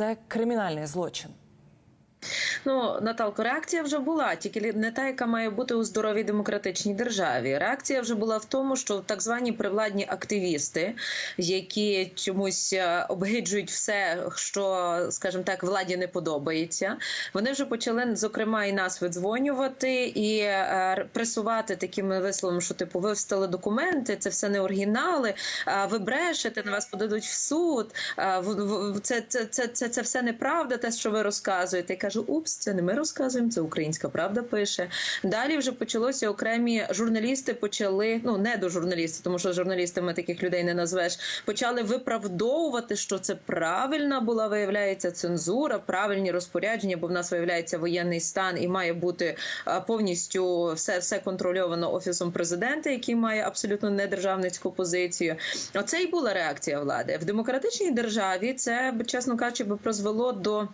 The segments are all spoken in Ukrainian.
це кримінальний злочин. Ну, Наталко, реакція вже була, тільки не та, яка має бути у здоровій демократичній державі. Реакція вже була в тому, що так звані привладні активісти, які чомусь е, обгиджують все, що, скажімо так, владі не подобається. Вони вже почали, зокрема, і нас видзвонювати і е, пресувати такими висловами, що типу ви встали документи, це все не оригінали. Ви брешете, на вас подадуть в суд. Це, це, це, це, це все неправда, те, що ви розказуєте. Я кажу, упс, це не ми розказуємо, це українська правда пише. Далі вже почалося окремі журналісти почали, ну не до журналістів, тому що журналістами таких людей не назвеш. Почали виправдовувати, що це правильна була, виявляється, цензура, правильні розпорядження, бо в нас виявляється воєнний стан і має бути повністю все, все контрольовано офісом президента, який має абсолютно недержавницьку позицію. Оце й була реакція влади в демократичній державі. Це чесно кажучи, би призвело до.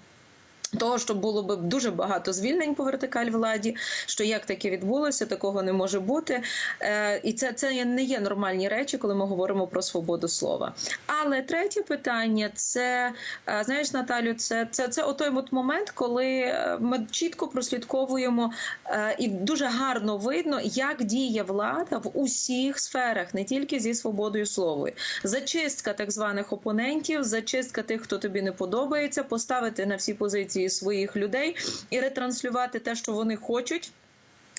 Того, що було б дуже багато звільнень по вертикаль владі, що як таке відбулося, такого не може бути. Е, і це, це не є нормальні речі, коли ми говоримо про свободу слова. Але третє питання це е, знаєш, Наталю, це, це, це отой от момент, коли е, ми чітко прослідковуємо і дуже гарно видно, як діє влада в усіх сферах, не тільки зі свободою слова. Зачистка так званих опонентів, зачистка тих, хто тобі не подобається, поставити на всі позиції своїх людей і ретранслювати те, що вони хочуть.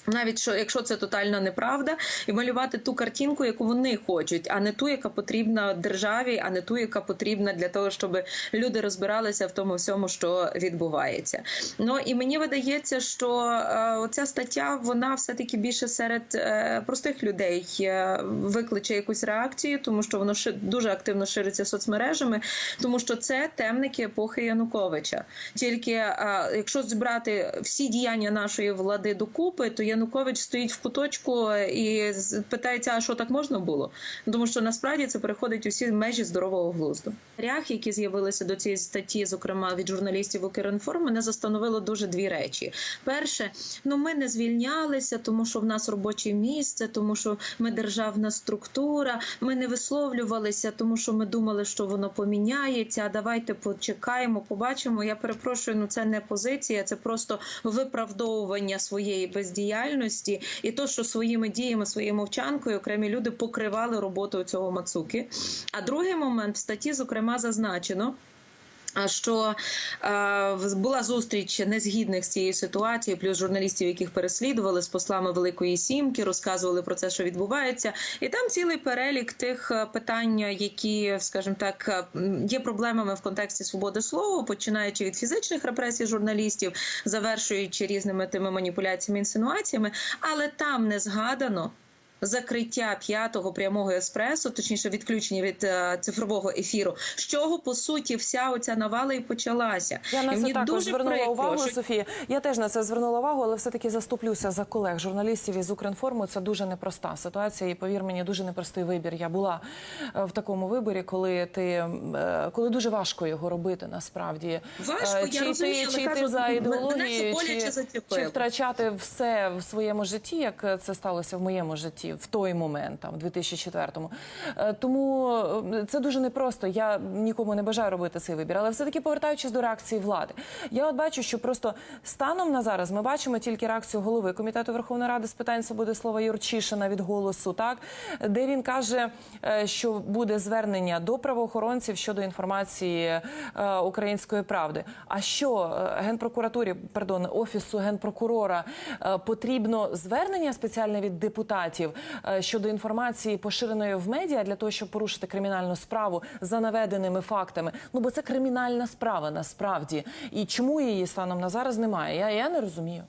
Навіть що, якщо це тотальна неправда, і малювати ту картинку, яку вони хочуть, а не ту, яка потрібна державі, а не ту, яка потрібна для того, щоб люди розбиралися в тому всьому, що відбувається. Ну і мені видається, що е, оця стаття вона все таки більше серед е, простих людей е, викличе якусь реакцію, тому що воно ши- дуже активно шириться соцмережами, тому що це темники епохи Януковича. Тільки е, якщо збирати всі діяння нашої влади докупи, то Янукович стоїть в куточку і питається, а що так можна було? Тому що насправді це переходить усі межі здорового глузду. Рях, які з'явилися до цієї статті, зокрема від журналістів Укрінформ, мене застановило дуже дві речі. Перше, ну ми не звільнялися, тому що в нас робоче місце, тому що ми державна структура. Ми не висловлювалися, тому що ми думали, що воно поміняється. А давайте почекаємо, побачимо. Я перепрошую, ну це не позиція, це просто виправдовування своєї бездіяльності і то, що своїми діями, своєю мовчанкою окремі люди покривали роботу цього Мацуки. А другий момент в статті, зокрема, зазначено. Що е, була зустріч незгідних з цією ситуацією, плюс журналістів, яких переслідували з послами Великої Сімки, розказували про це, що відбувається, і там цілий перелік тих е, питань, які, скажімо так, е, є проблемами в контексті свободи слова, починаючи від фізичних репресій журналістів, завершуючи різними тими маніпуляціями, інсинуаціями, але там не згадано. Закриття п'ятого прямого еспресо, точніше відключення від е, цифрового ефіру, з чого по суті вся оця навала і почалася. Я на це мені також дуже звернула прикро, увагу, що Софія. Я теж на це звернула увагу, але все-таки заступлюся за колег журналістів із Укрінформу. Це дуже непроста ситуація. І повір мені, дуже непростий вибір. Я була е, в такому виборі, коли ти е, коли дуже важко його робити, насправді Важко, Е, я чи розумію, чи кажу, за мене ідеологією, чи, чи втрачати все в своєму житті, як це сталося в моєму житті в той момент, там в 2004-му. Е, Тому е, це дуже непросто. Я нікому не бажаю робити цей вибір, але все-таки повертаючись до реакції влади, я от бачу, що просто станом на зараз ми бачимо тільки реакцію голови комітету Верховної Ради з питань свободи слова Юрчишина від голосу, так де він каже, е, що буде звернення до правоохоронців щодо інформації української правди. А що генпрокуратурі, пардон, офісу генпрокурора потрібно звернення спеціальне від депутатів щодо інформації, поширеної в медіа, для того, щоб порушити кримінальну справу за наведеними фактами. Ну бо це кримінальна справа насправді. І чому її станом на зараз немає? Я, я не розумію.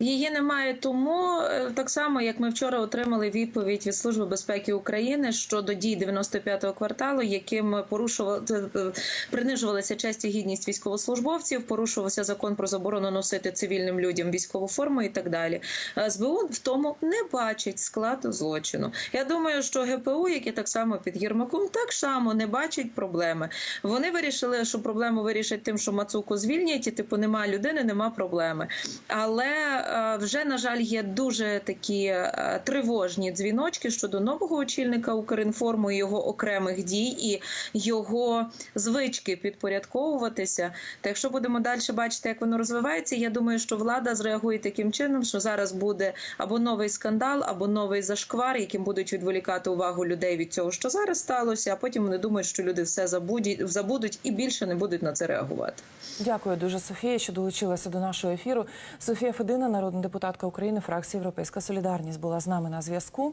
Її немає тому, е, так само як ми вчора отримали відповідь від Служби безпеки України щодо дій 95-го кварталу, яким порушували е, принижувалася честь і гідність військовослужбовців, порушувався закон про заборону носити цивільним людям військову форму і так далі. Е, СБУ в тому не бачить складу злочину. Я думаю, що ГПУ, яке так само під Єрмаком, так само не бачить проблеми. Вони вирішили, що проблему вирішать тим, що Мацуку звільнять, і типу нема людини, нема проблеми. Але вже на жаль є дуже такі е, тривожні дзвіночки щодо нового очільника Укрінформу, його окремих дій і його звички підпорядковуватися. Та якщо будемо далі бачити, як воно розвивається, я думаю, що влада зреагує таким чином, що зараз буде або новий скандал, або новий зашквар, яким будуть відволікати увагу людей від цього, що зараз сталося. А потім вони думають, що люди все забудуть, забудуть і більше не будуть на це реагувати. Дякую дуже, Софія, що долучилася до нашого ефіру. Софія Федина, народна депутатка України, фракції Європейська Солідарність, була з нами на зв'язку.